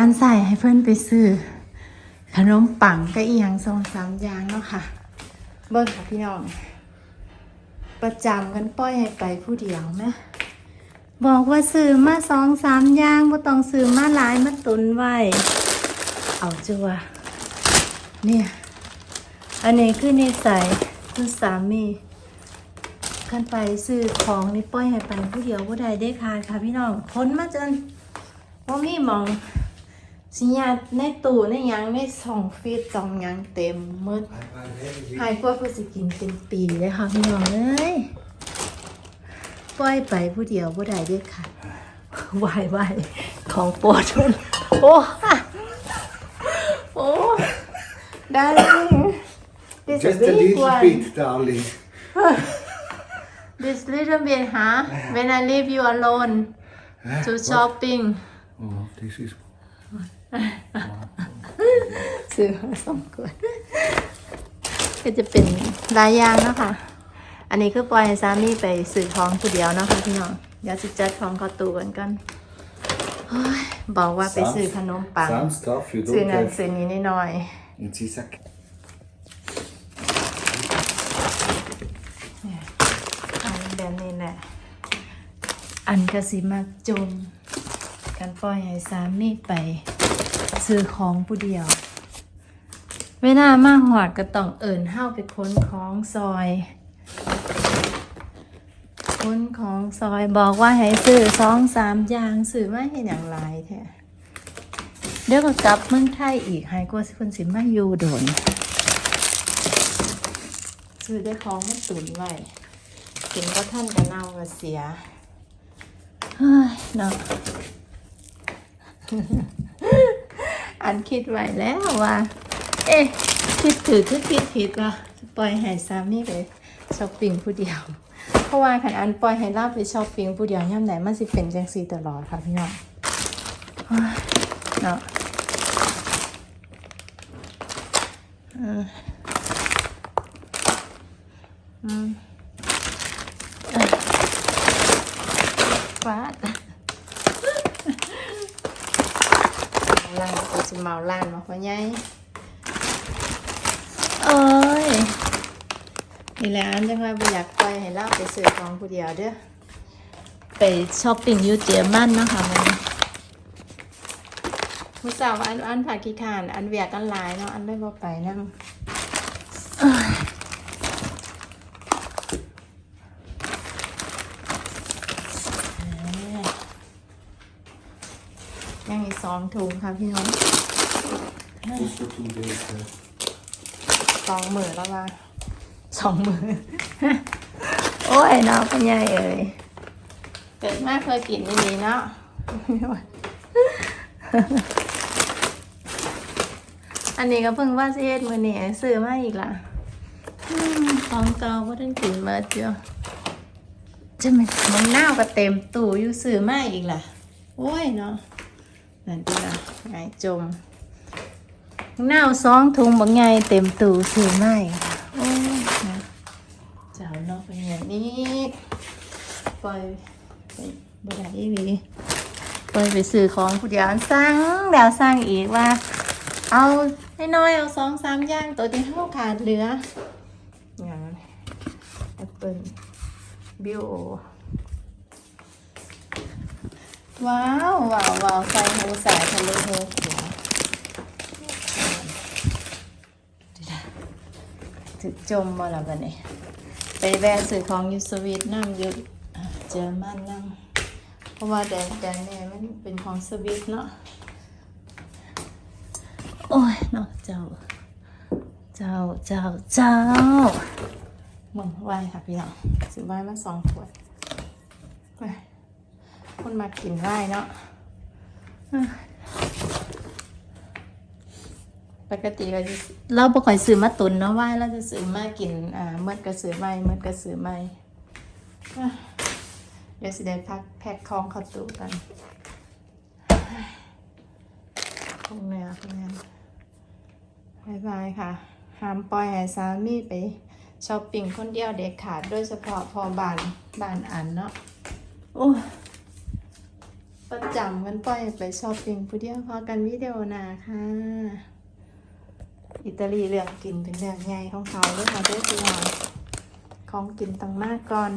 อันใส่ให้เพื่อนไปซื้อ ขนมปังก็อีหยังสองสามอย่างเนาะค่ะ เบิ่งค่ะพี่น้อง ประจำกันปล่อยให้ไปผู้เดียวไหมบอกว่าซื้อมาสองสามอย่างบ่ต้องซื้อมาหลายมาตุนไว้ เอาจัวเนี่ย อันนี้คือนิสัยคุณสามีขันไปซื้อของนี่ปล่อยให้ไปผู้เดียวผู้ใดได้คาดค่ะพี่น้องคนมาจนว่ามีมอง สิญาในตู้ในหยังในสองฟีดสองหยังเต็มหมืดหายกว่าผู้สิกินเป็นปีเลยค่ะพี่น้องเอ้ยปล่อยไปผู้เดียวผู้ใดได้ค่ะวายวายของโปรดมันโอ้โอ้ได้ This is Just a big little one. bit, darling. This little bit, huh? When I leave you alone Eh, to what? shopping. Oh, this is ซื้อมาสองขวดก็จะเป็นหลายอย่างเนาะค่ะ อันนี้คือปล่อยให้สามีไปซื้อของผู้เดียวเนาะค่ะพี่น้องเดี๋ยวสิจัดของเข้าตู้กันกันเฮ้ยบอกว่าไปซื้อขนมปัง some stuff you ซื้อ don't นั่น have ซื้อนี้นิดหน่อย in Sisak. อันแบบนี้แหละอันกสิมาจม กันปล่อยให้สามีไปซื้อของผู้เดียว เวลามาหอดก็ต้องเอิ่นเห้าไปค้นของซอย ค้นของซอยบอกว่าให้ซื้อสองสามอย่างซื้อมาเห็นอย่างไรแท้เดี๋ยวก็กลับเมืองไทยอีกให้กว่าสิคนสิมาอยู่โดนซื้อได้ของมันตุนไว้กินก็ท่านกันเน่าก็เสียเฮ้ยเนาะ อันคิดไว้แล้วว่า เอ๊ะคิดถือคิดผิดผิดว่าปล่อยให้สามีไปช้อปปิ้งผู้เดียว เพราะว่าขันอันปล่อยให้ลาไปช้อปปิ้งผู้เดียวย่ำไหนมันสิเป็นจังสีตลอดค่ะพี่น้องเฮ้ยเนาะอืมอืมฟาด ล่างกูจะเมาล้านมาพ่อใหญ่เอ้ยนี่แหละอันจังว่าบ่อยากไปให้เล่าไปซื้อของผู้เดียวเด้อไปช้อปปิ้งอยูเจอมันเนาะค่ะมันมื้อเช้าอันอันผัดขี้ขาน อันเวียกอันหลายเนาะอันได้บ่ไปนำ ยังอีกสองถุงค่ะพี่น้อง Just for two days. uh, สองหมื่นแล้วว่าสองหมื่นโอ้ยเนาะพ่อใหญ่เอ่ยเกิดมาเคยกินนี่นี้เนาะอันนี้ก็เพิ่งว่าสิเฮ็ดมือนี่ซื้อมาอีกล่ะอืมของเก่าก็ต้องกินมาเจียวจะมันมันน่าวก็เต็มตู้อยู่ซื้อมาอีกล่ะ โอ้ยเนาะ นั่นดีละไงจมน่าวสองถุงบางไงเต็มตู้ถือไม่โอ้ยนะเจ้าเนาะเป็นอย่างนี้ปล่อยไปบ่ได้อีหลีปล่อยไปซื้อของผู้เดียวสร้างแล้วสร้างอีกว่า เอาน้อยๆเอาสองสามย่างตัวที่เท่าขาดเหลืออย่างแอปเปิลบิวโอ ว้าวว้าวว้าวใส่หูใส่ทะเลหูหัวถึกจมมาแล้วบัดนี้ไปแวะซื้อของอยูสวีทนั่งยู่เจอมันนั่งเพราะว่าแดนแดนเนี่ยมันเป็นของสวีทเนาะโอ้ยเนาะเจ้า เจ้าเจ้าเจ้ามึงไหวค่ะพี่น้องซื้อไหวมาสองขวด คนมากินไหวเนาะปกติเราจะเราบ่ค่อยซื้อมาตุนเนาะว่าเราจะซื้อมากินอ่าเมื่อกระสือไม่เมื่อกระสือไม่เดี๋ยวสิได้พักแพ็คของเข้าตู้กันคงเหนื่อยพงนั้นบายบายค่ะห้ามปล่อยให้สามีไปช้อปปิ้งคนเดียวเด็ดขาดโดยเฉพาะพอบานบานอันเนาะโอ้ ประจำกันปล่อยไปช้อปปิ้งผู้เดียวพอกันวิดีโอนาค่ะ อิตาลีเรื่องกินเป็นเรื่องใหญ่ของเขาเลยค่ะเด้วยตัวของกินต่างมากก่อน